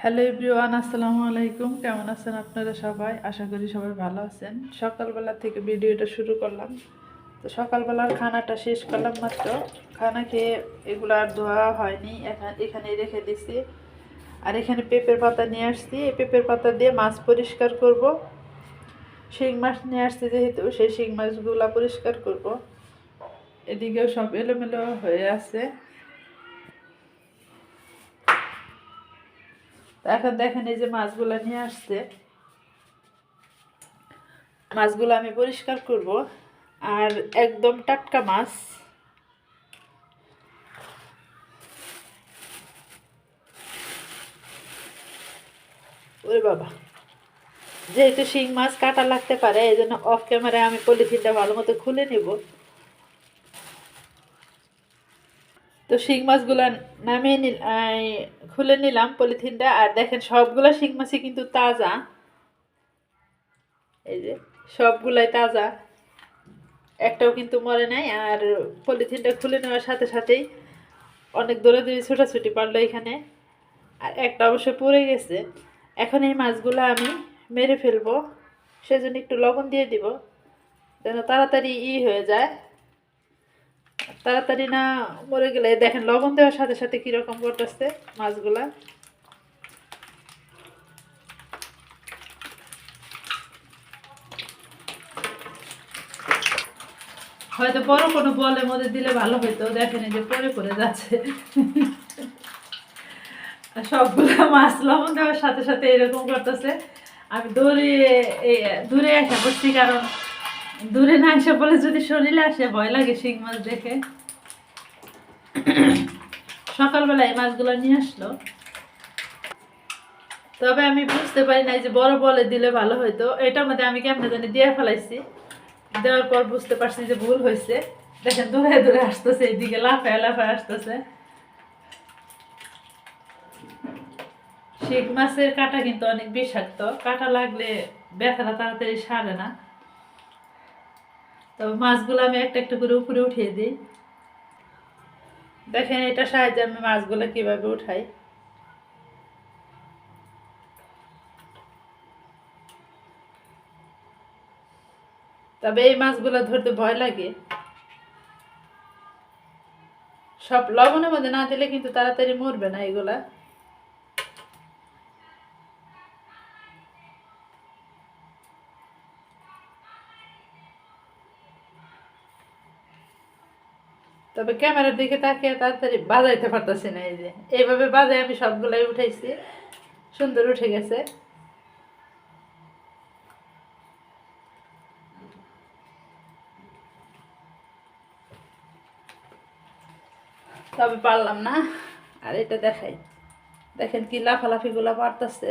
Hello everyone আসসালামু আলাইকুম। কেমন আছেন আপনারা সবাই? আশা করি সবাই ভালো আছেন। সকালবেলা থেকে ভিডিওটা শুরু করলাম। তো সকালবেলার খানাটা শেষ করলাম মাত্র। খানা খেয়ে এগুলো আর ধোয়া হয়নি। এখানে রেখে দিছি। আর এখানে পেঁপের পাতা নিয়ে আসছি। এই পেঁপের পাতা দিয়ে মাছ পরিষ্কার করব। শিং মাছ নিয়ে আসছি যেহেতু, সেই শিং মাছগুলা পরিষ্কার করব। এদিকেও সব এলোমেলো হয়ে আছে। এখন দেখেন এই যে মাছগুলো নিয়ে আসছে। মাছগুলো আমি পরিষ্কার করব। আর একদম টাটকা মাছ। ওরে বাবা। যেহেতু শিং মাছ কাটা লাগতে পারে, এই জন্য অফ ক্যামেরায় আমি পলিথিনটা ভালো মতো খুলে নিব। তো শিং মাছগুলো নামিয়ে নিল খুলে নিলাম পলিথিনটা। আর দেখেন, সবগুলো শিং মাছই কিন্তু তাজা। এই যে, সবগুলাই তাজা। একটাও কিন্তু মরে নাই। আর পলিথিনটা খুলে নেওয়ার সাথে সাথেই অনেক দূরে দূরে ছোটাছুটি পারল এখানে। আর একটা অবশ্য পড়ে গেছে। এখন এই মাছগুলো আমি মেরে ফেলব। সেজন্য একটু লবণ দিয়ে দিব, যেন তাড়াতাড়ি ই হয়ে যায়। তাড়াতাড়ি না মরে গেলে দেখেন, লবণ দেওয়ার সাথে সাথে কীরকম করতেছে মাছগুলা। হয়তো বড় কোনো বলের মধ্যে দিলে ভালো হইতো, দেখেন যে পরে পড়ে যাচ্ছে। সবগুলো মাছ লবণ দেওয়ার সাথে সাথে এরকম করতেছে আমি এই দূরে আসা পড়ছি কারণ দূরে না আসা বলে যদি শরীরে আসে, ভয় লাগে শিং মাছ দেখে। সকালবেলা এই মাছগুলো নিয়ে আসলো। তবে আমি বুঝতে পারি না যে বড় বলে দিলে ভালো হইতো। এটার মধ্যে আমি কেমনে জানি দিয়ে ফেলাইছি। দেওয়ার পর বুঝতে পারছি যে ভুল হয়েছে দেখেন দূরে দূরে আসতেছে, এইদিকে লাফায় লাফায় আসতেছে। শিং মাছের কাটা কিন্তু অনেক বিষাক্ত। কাটা লাগলে ব্যথাটা তাড়াতাড়ি সারে না। তবে মাছগুলো আমি একটা একটা করে উপরে উঠিয়ে দিই। দেখেন এটা সাহায্যে আমি মাছগুলো কীভাবে উঠাই। তবে এই মাছগুলো ধরতে ভয় লাগে। সব লবণের মধ্যে না দিলে কিন্তু তাড়াতাড়ি মরবে না এগুলা। তবে ক্যামেরার দিকে তাকিয়ে তাড়াতাড়ি বাজাইতে পারতেছি না এই যে। এইভাবে বাজাই আমি সবগুলাই উঠাইছি। সুন্দর উঠে গেছে। তবে পারলাম না। আর এটা দেখাই। দেখেন কি লাফালাফিগুলো পারতেছে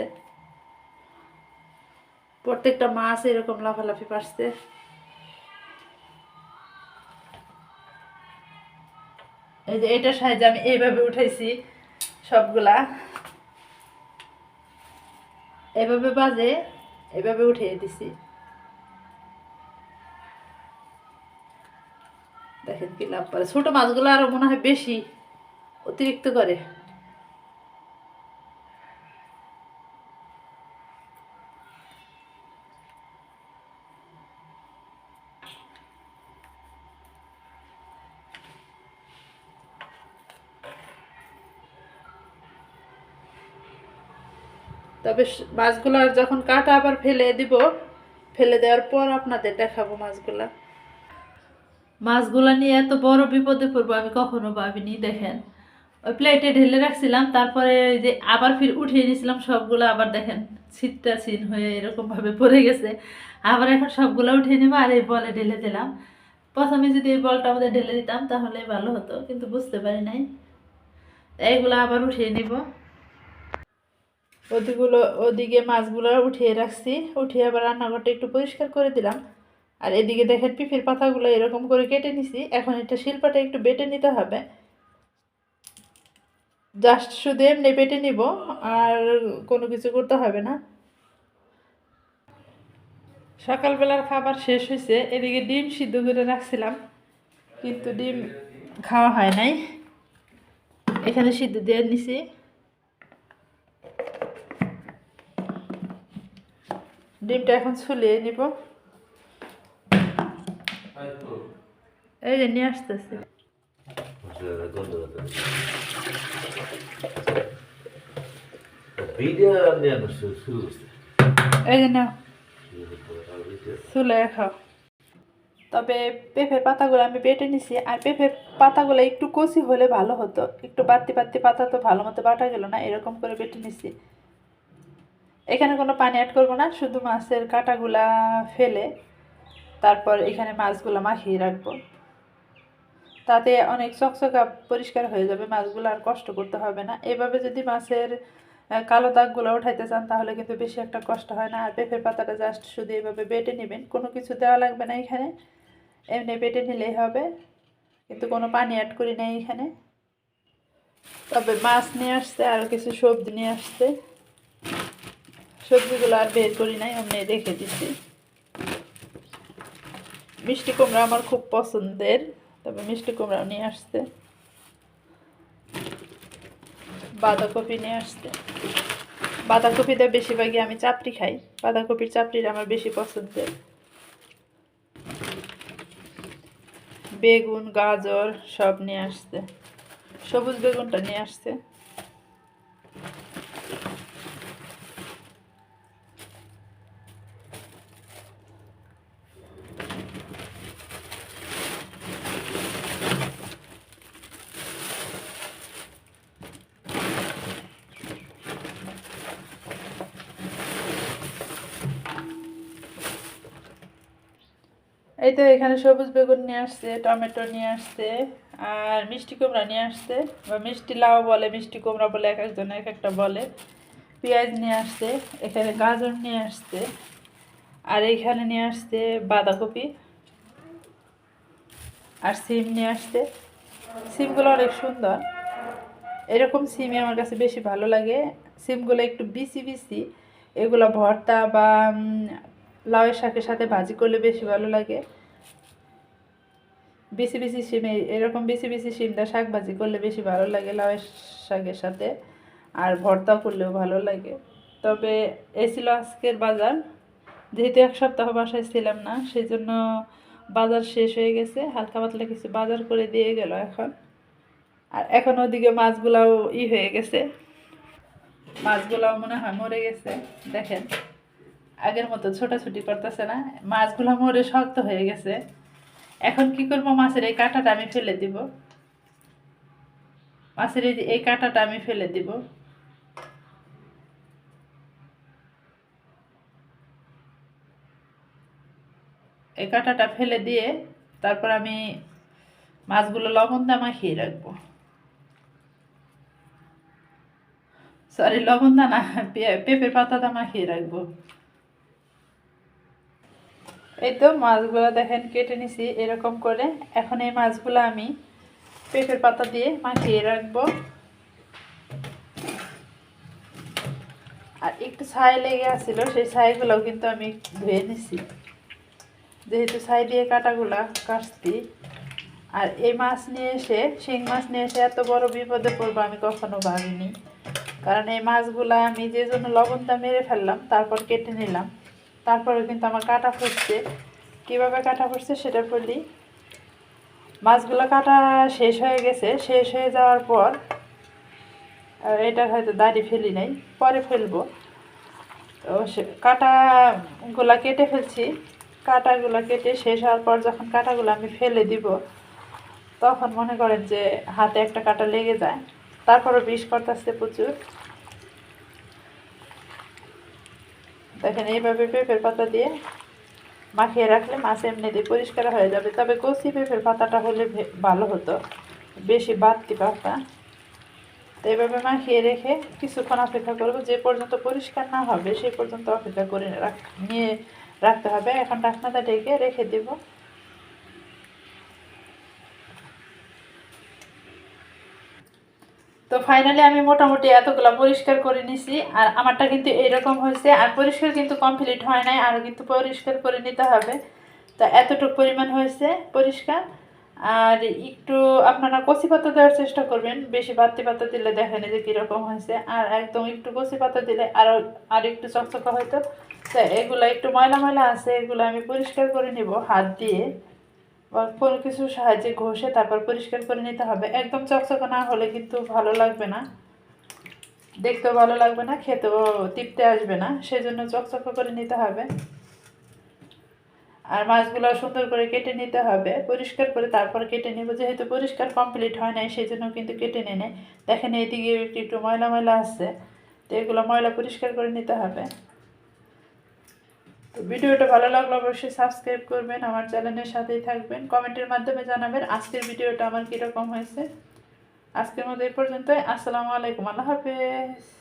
প্রত্যেকটা মাছ এরকম লাফালাফি পারছে এই যে এটা সাহায্যে আমি এইভাবে উঠাইছি সবগুলা। এভাবে বাজে এভাবে উঠিয়ে দিছি। দেখেন কি লাভ করে। ছোট মাছগুলো আরও মনে হয় বেশি অতিরিক্ত করে। তবে আর যখন কাটা আবার ফেলে দিব, ফেলে দেওয়ার পর আপনাদের দেখাবো মাছগুলা। মাছগুলা নিয়ে এত বড় বিপদে পড়ব আমি কখনো ভাবিনি, দেখেন। ওই প্লেটে ঢেলে রাখছিলাম, তারপরে ওই যে আবার ফির উঠিয়ে নিয়েছিলাম, সবগুলো আবার দেখেন ছিটটা ছিন হয়ে এরকম ভাবে পড়ে গেছে। আবার এখন সবগুলো উঠিয়ে নেব আর এই বলে ঢেলে দিলাম। প্রথমে যদি এই বলটা আমাদের ঢেলে দিতাম তাহলে ভালো হতো, কিন্তু বুঝতে পারি নাই। এইগুলো আবার উঠিয়ে নিব। ওদিকগুলো, ওদিকে মাছগুলো উঠিয়ে রাখছি। উঠিয়ে আবার রান্নাঘরটা একটু পরিষ্কার করে দিলাম। আর এদিকে দেখেন পিফির পাতাগুলো এরকম করে কেটে নিছি। এখন এটা শিল্পাটা একটু বেটে নিতে হবে। জাস্ট শুধু এমনি বেটে নিব, আর কোনো কিছু করতে হবে না। সকালবেলার খাবার শেষ হয়েছে। এদিকে ডিম সিদ্ধ করে রাখছিলাম, কিন্তু ডিম খাওয়া হয় নাই। এখানে সিদ্ধ দিয়ে নিছি। ডিমটা এখন ছুলিয়ে নিব। এই যে নিয়ে আসতেছি। এই খাও। তবে পেঁপের পাতাগুলো আমি বেটে নিছি। আর পেঁপের পাতাগুলো একটু কচি হলে ভালো হতো। একটু বাড়তি বাড়তি পাতা তো ভালো মতো বাটা গেল না, এরকম করে বেটে নিছি। এখানে কোনো পানি অ্যাড করব না, শুধু মাছের কাঁটাগুলা ফেলে তারপর এখানে মাছগুলো মাখিয়ে রাখব। তাতে অনেক চকচকা পরিষ্কার হয়ে যাবে, মাছগুলো আর কষ্ট করতে হবে না। এভাবে যদি মাছের কালো দাগগুলো উঠাইতে চান তাহলে কিন্তু বেশি একটা কষ্ট হয় না। আর পেঁপের পাতাটা জাস্ট শুধু এভাবে বেটে নেবেন, কোনো কিছু দেওয়া লাগবে না এখানে। এমনি বেটে নিলেই হবে, কিন্তু কোনো পানি অ্যাড করি নাই এখানে। তবে মাছ নিয়ে আসছে, আর কিছু সবজি নিয়ে আসছে। সবজিগুলো আর বের করি নাই, এমনি রেখে দিচ্ছি মিষ্টি কুমড়া আমার খুব পছন্দের, তবে মিষ্টি কুমড়াও নিয়ে আসছে। বাঁধাকপি নিয়ে আসছে। বাঁধাকপিতে বেশিরভাগই আমি চাপড়ি খাই, বাঁধাকপির চাপড়িটা আমার বেশি পছন্দের। বেগুন, গাজর সব নিয়ে আসছে। সবুজ বেগুনটা নিয়ে আসছে। এই তো এখানে সবুজ বেগুন নিয়ে আসছে, টমেটো নিয়ে আসছে, আর মিষ্টি কুমড়া নিয়ে আসছে। বা মিষ্টি লাউ বলে, মিষ্টি কুমড়া বলে এক একজন এক একটা বলে। পেঁয়াজ নিয়ে আসছে, এখানে গাজর নিয়ে আসছে, আর এইখানে নিয়ে আসছে বাঁধাকপি, আর সিম নিয়ে আসছে। সিমগুলো অনেক সুন্দর। এরকম সিমই আমার কাছে বেশি ভালো লাগে। সিমগুলো একটু বিসি বিসি, এগুলো ভর্তা বা লাউয়ের শাকের সাথে ভাজি করলে বেশি ভালো লাগে। বিসি বিসি সিমে এরকম বিসি বিসি সিমটা শাক ভাজি করলে বেশি ভালো লাগে লাউয়ের শাকের সাথে। আর ভর্তা করলেও ভালো লাগে। তবে এই ছিল আজকের বাজার। যেহেতু এক সপ্তাহ বাসায় ছিলাম না সেই জন্য বাজার শেষ হয়ে গেছে। হালকা পাতলা কিছু বাজার করে দিয়ে গেল এখন। আর এখন ওদিকে মাছগুলাও ই হয়ে গেছে। মাছগুলাও মনে হয় মরে গেছে। দেখেন। আগের মতো ছোটাছুটি করতেছে না। মাছগুলো মরে শক্ত হয়ে গেছে। এখন কি করব? মাছের এই কাঁটাটা আমি ফেলে দিব। মাছের এই কাঁটাটা আমি ফেলে দিব। এই কাঁটাটা ফেলে দিয়ে তারপর আমি মাছগুলো লবণ দিয়ে মাখিয়ে রাখব। সরি লবণ দা না, পে- পেঁপের পাতাটা মাখিয়ে রাখব। এই তো মাছগুলো দেখেন কেটে নিছি, এরকম করে। এখন এই মাছগুলো আমি পেঁপের পাতা দিয়ে মাখিয়ে রাখব। আর একটু ছাই লেগে আসছিল সেই ছাইগুলোও কিন্তু আমি ধুয়ে নিছি। যেহেতু ছাই দিয়ে কাটাগুলা কাটছি, আর এই মাছ নিয়ে এসে, শিং মাছ নিয়ে এসে এত বড় বিপদে পড়ব আমি কখনো ভাবিনি। কারণ এই মাছগুলা আমি যে জন্য লবণটা মেরে ফেললাম, তারপর কেটে নিলাম। তারপরে কিন্তু আমার কাটা ফুটছে। কীভাবে কাটা ফুটছে সেটা বলি। মাছগুলো কাটা শেষ হয়ে গেছে। শেষ হয়ে যাওয়ার পর এটা হয়তো দাড়ি ফেলি নাই, পরে ফেলব। তো সে কাটাগুলা কেটে ফেলছি। কাটাগুলো কেটে শেষ হওয়ার পর যখন কাটাগুলো আমি ফেলে দিব, তখন মনে করেন যে হাতে একটা কাটা লেগে যায়। তারপরও বিষ করতেছে প্রচুর। দেখেন এইভাবে পেঁপের পাতা দিয়ে মাখিয়ে রাখলে মাছ এমনি দিয়ে পরিষ্কার হয়ে যাবে। তবে কচি পেঁপের পাতাটা হলে ভালো হতো, বেশি বাড়তি পাতা। তো এইভাবে মাখিয়ে রেখে কিছুক্ষণ অপেক্ষা করব। যে পর্যন্ত পরিষ্কার না হবে সেই পর্যন্ত অপেক্ষা করে রাখ নিয়ে রাখতে হবে। এখন ঢাকনাটা ডেকে রেখে দেবো। ফাইনালি আমি মোটামুটি এতগুলো পরিষ্কার করে নিছি, আর আমারটা কিন্তু এরকম হয়েছে, আর পরিষ্কার কিন্তু কমপ্লিট হয় নাই, আরও কিন্তু পরিষ্কার করে নিতে হবে। তো এতটুকু পরিমাণ হয়েছে পরিষ্কার। আর একটু আপনারা কচি পাতা দেওয়ার চেষ্টা করবেন, বেশি বাড়তি পাতা দিলে দেখেন যে কীরকম হয়েছে। আর একদম একটু কচি পাতা দিলে আরও, আর একটু চকচকা হয়তো। তো এগুলো একটু ময়লা ময়লা আছে, এগুলো আমি পরিষ্কার করে নিব হাত দিয়ে। কোনো কিছু সাহায্যে ঘষে তারপর পরিষ্কার করে নিতে হবে। একদম চকচকা না হলে কিন্তু ভালো লাগবে না। দেখতেও ভালো লাগবে না, খেতেও তৃপ্তি আসবে না। সেজন্য চকচকা করে নিতে হবে। আর মাছগুলো সুন্দর করে কেটে নিতে হবে। পরিষ্কার করে তারপর কেটে নেব। যেহেতু পরিষ্কার কমপ্লিট হয় নাই সেই জন্য কিন্তু কেটে নেনে দেখেন এইদিকে একটু একটু ময়লা ময়লা আসছে। তো এগুলো ময়লা পরিষ্কার করে নিতে হবে। তো ভিডিওটা ভালো লাগলে অবশ্যই সাবস্ক্রাইব করবেন, আমার চ্যানেলের সাথেই থাকবেন। কমেন্টের মাধ্যমে জানাবেন আজকের ভিডিওটা আমার কীরকম হয়েছে। আজকের মধ্যে এই পর্যন্তই। আসসালামু আলাইকুম। আল্লাহ হাফেজ।